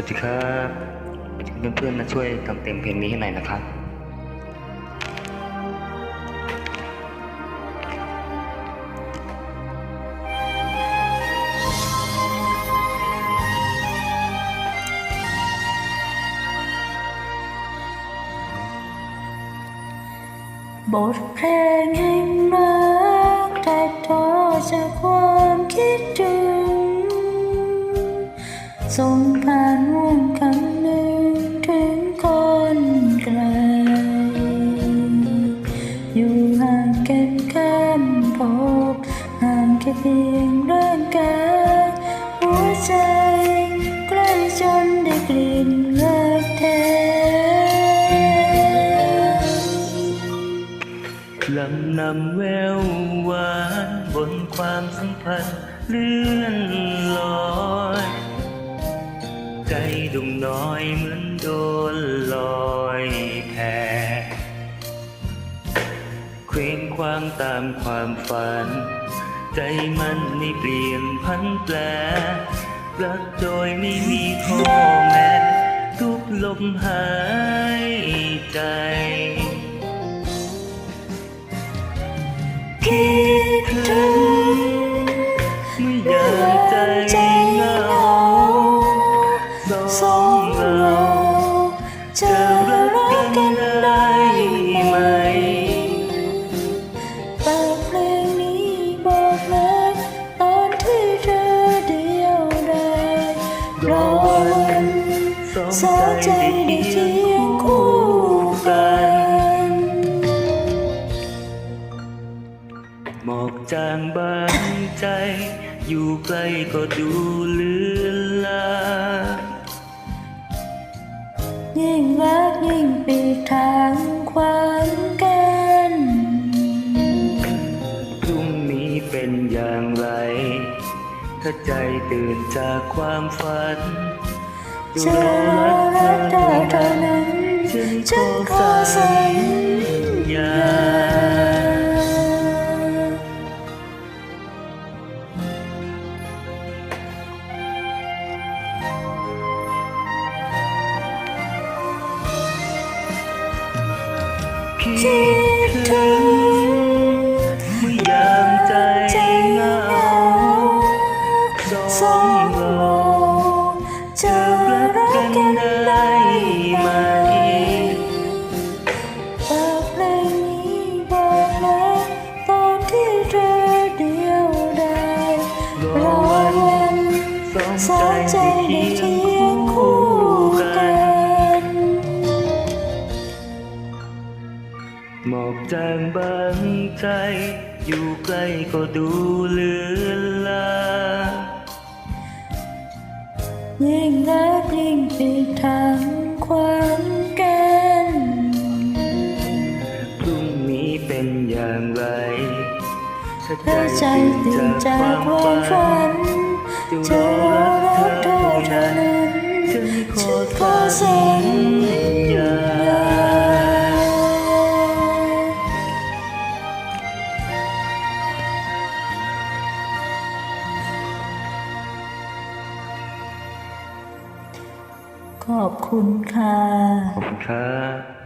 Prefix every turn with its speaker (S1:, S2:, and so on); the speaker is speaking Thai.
S1: วัสดีครับเพื่อนๆมาช่วยทำเต็มเพลงนี้ให้หน่อยนะครับ
S2: บทเพลงแห่งรักแต่ทอจากควา ส่งผ่านห่วงคำหนึ่งถึงคนไกล อยู่ห่างกันข้ามภพห่างแค่เพียงร่างกายหัวใจใกล้จนได้กลิ่นรักแท้
S1: ลำนำแววหวานบนความสัมพันธ์เลื่อนลอย ดุงน้อยเหมือนโดนลอยแพเคว้งคว้างตามความฝัน ใจมันไม่เปลี่ยนพันแปรรักโดยไม่มีข้อแม้ทุกลมหายใจ
S2: คิดถึง
S1: เมื่อยามใจ กันได้ไหม
S2: เปิดเพลงนี้บอกเลยตอนที่เธอเดียวดายรอวันสองใจได้เคียงคู่กัน
S1: หมอกจางบางใจ อยู่ใกล้ก็ดูเลือนลา
S2: ยิ่งรักยิ่ง
S1: อย่างไร ถ้าใจตื่นจากความฝัน
S2: จะรอรักเธอเท่านั้น
S1: ฉันข
S2: ฉั
S1: อน
S2: ขอ
S1: สัญ
S2: ญาญา
S1: คิดถึง สองสอง
S2: ใจ
S1: ใจ
S2: ได้
S1: เคียงคู่กั
S2: น
S1: หมอกจางบางใจ อยู่ใกล้ก็ดูเลือนลาง
S2: ยิ่งรักยิ่งปีกทางความกัน
S1: พรุ่งนี้เป็นอย่างไรถ้า
S2: ใจตื่นจา
S1: กความ
S2: ฝั
S1: ฝั
S2: น
S1: น
S2: จะรอรักเธอเท่านั้น
S1: ฉันขอสั
S2: ญ
S1: ญา
S2: ญาขอบคุณค่ะ
S1: ขอบคุณครับ